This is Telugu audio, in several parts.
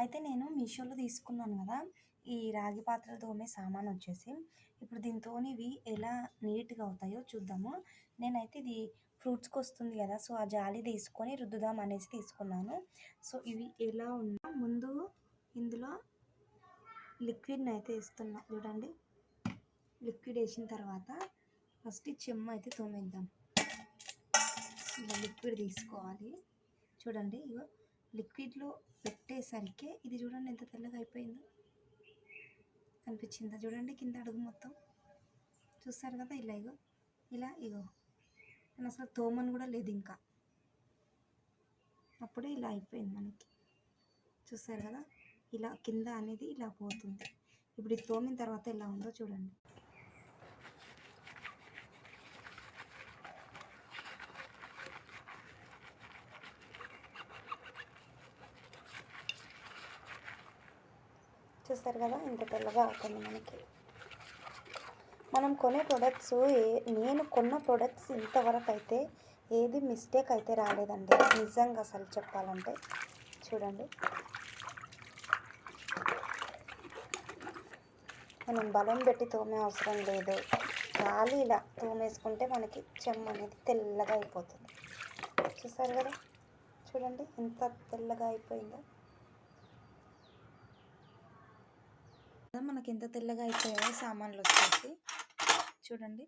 అయితే నేను మీషోలో తీసుకున్నాను కదా ఈ రాగి పాత్రలు తోమే సామాన్ వచ్చేసి. ఇప్పుడు దీంతో ఇవి ఎలా నీట్గా అవుతాయో చూద్దాము. నేనైతే ఇది ఫ్రూట్స్కి వస్తుంది కదా సో ఆ జాలి తీసుకొని రుద్దుదాం అనేసి తీసుకున్నాను. సో ఇవి ఎలా ఉన్నా ముందు ఇందులో లిక్విడ్ని అయితే వేస్తున్నా చూడండి. లిక్విడ్ వేసిన తర్వాత ఫస్ట్ చెమ్మ అయితే తోమేద్దాం. ఇలా లిక్విడ్ తీసుకోవాలి. చూడండి ఇగో లిక్విడ్లో పెట్టేసరికి ఇది చూడండి ఎంత తెల్లగా అయిపోయిందో. కనిపించిందా చూడండి కింద అడుగు మొత్తం. చూస్తారు కదా ఇలా ఇగో ఇలా ఇగో. నేను అసలు తోమని కూడా లేదు ఇంకా. అప్పుడే ఇలా అయిపోయింది మనకి. చూస్తారు కదా ఇలా కింద అనేది ఇలా పోతుంది. ఇప్పుడు ఇది తోమిన తర్వాత ఎలా ఉందో చూడండి. చూస్తారు కదా ఇంత తెల్లగా అవుతుంది మనకి. మనం కొనే ప్రొడక్ట్స్ ఏ నేను కొన్న ప్రొడక్ట్స్ ఇంతవరకు అయితే ఏది మిస్టేక్ అయితే రాలేదండి. నిజంగా అసలు చెప్పాలంటే. చూడండి. మనం బలం పెట్టి తోమే అవసరం లేదు. గాలి ఇలా తోమేసుకుంటే మనకి చెమ్మ అనేది తెల్లగా అయిపోతుంది. చూసారు కదా? చూడండి ఎంత తెల్లగా అయిపోయిందో. మనకి ఎంత తెల్లగా అయిపోయాయో సామాన్లు వచ్చేసి చూడండి.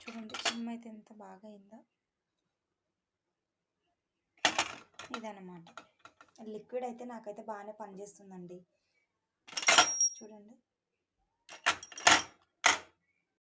చూడండి చిమ్మ అయితే ఎంత బాగా అయిందో ఇదన్నమాట. లిక్విడ్ అయితే నాకైతే బాగానే పనిచేస్తుందండి. చూడండి.